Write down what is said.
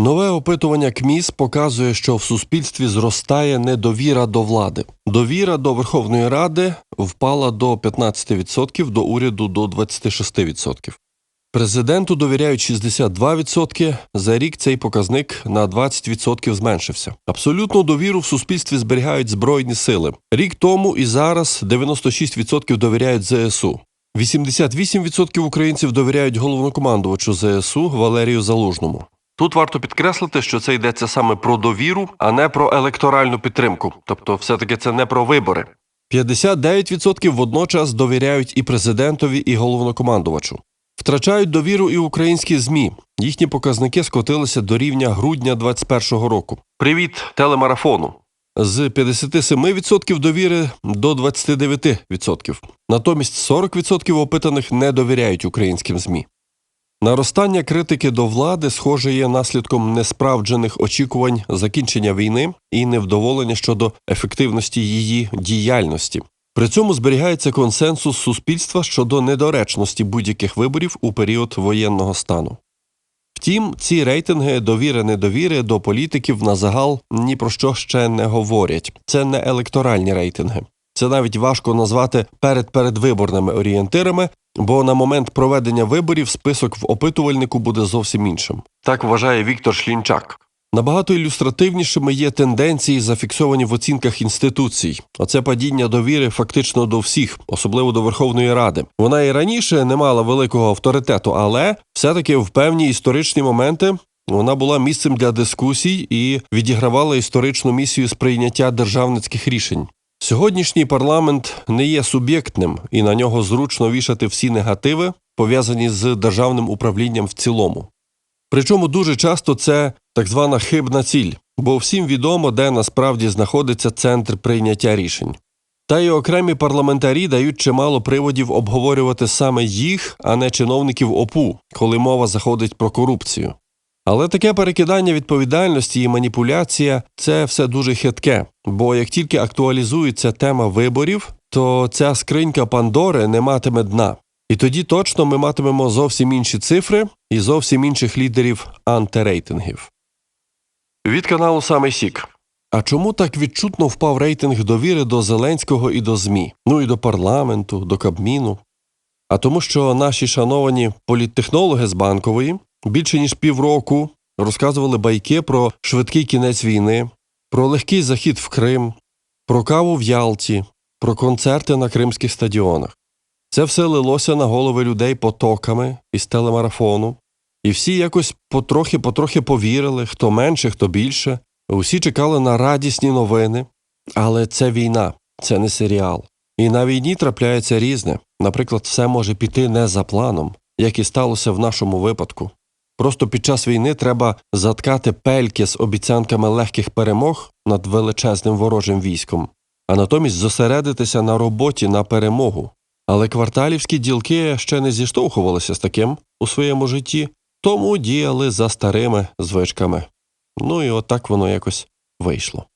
Нове опитування КМІС показує, що в суспільстві зростає недовіра до влади. Довіра до Верховної Ради впала до 15%, до уряду до 26%. Президенту довіряють 62%, за рік цей показник на 20% зменшився. Абсолютну довіру в суспільстві зберігають Збройні сили. Рік тому і зараз 96% довіряють ЗСУ. 88% українців довіряють головнокомандувачу ЗСУ Валерію Залужному. Тут варто підкреслити, що це йдеться саме про довіру, а не про електоральну підтримку. Тобто, все-таки це не про вибори. 59% водночас довіряють і президентові, і головнокомандувачу. Втрачають довіру і українські ЗМІ. Їхні показники скотилися до рівня грудня 2021 року. Привіт, телемарафону. З 57% довіри до 29%. Натомість 40% опитаних не довіряють українським ЗМІ. Наростання критики до влади, схоже, є наслідком несправджених очікувань закінчення війни і невдоволення щодо ефективності її діяльності. При цьому зберігається консенсус суспільства щодо недоречності будь-яких виборів у період воєнного стану. Втім, ці рейтинги довіри недовіри до політиків на загал ні про що ще не говорять. Це не електоральні рейтинги. Це навіть важко назвати перед передвиборними орієнтирами, бо на момент проведення виборів список в опитувальнику буде зовсім іншим. Так вважає Віктор Шлінчак. Набагато ілюстративнішими є тенденції, зафіксовані в оцінках інституцій. Оце падіння довіри фактично до всіх, особливо до Верховної Ради. Вона і раніше не мала великого авторитету, але все-таки в певні історичні моменти вона була місцем для дискусій і відігравала історичну місію сприйняття державницьких рішень. Сьогоднішній парламент не є суб'єктним, і на нього зручно вішати всі негативи, пов'язані з державним управлінням в цілому. Причому дуже часто це так звана хибна ціль, бо всім відомо, де насправді знаходиться центр прийняття рішень. Та й окремі парламентарі дають чимало приводів обговорювати саме їх, а не чиновників ОПУ, коли мова заходить про корупцію. Але таке перекидання відповідальності і маніпуляція це все дуже хитке, бо як тільки актуалізується тема виборів, то ця скринька Пандори не матиме дна. І тоді точно ми матимемо зовсім інші цифри і зовсім інших лідерів антирейтингів. Від каналу Самий Сік. А чому так відчутно впав рейтинг довіри до Зеленського і до ЗМІ, ну і до парламенту, до Кабміну? А тому, що наші шановані політтехнологи з банкової більше ніж півроку розказували байки про швидкий кінець війни, про легкий захід в Крим, про каву в Ялті, про концерти на кримських стадіонах. Це все лилося на голови людей потоками із телемарафону, і всі якось потрохи-потрохи повірили, хто менше, хто більше. Усі чекали на радісні новини. Але це війна, це не серіал. І на війні трапляється різне. Наприклад, все може піти не за планом, як і сталося в нашому випадку. Просто під час війни треба заткати пельки з обіцянками легких перемог над величезним ворожим військом, а натомість зосередитися на роботі на перемогу. Але кварталівські ділки ще не зіштовхувалися з таким у своєму житті, тому діяли за старими звичками. Ну і отак воно якось вийшло.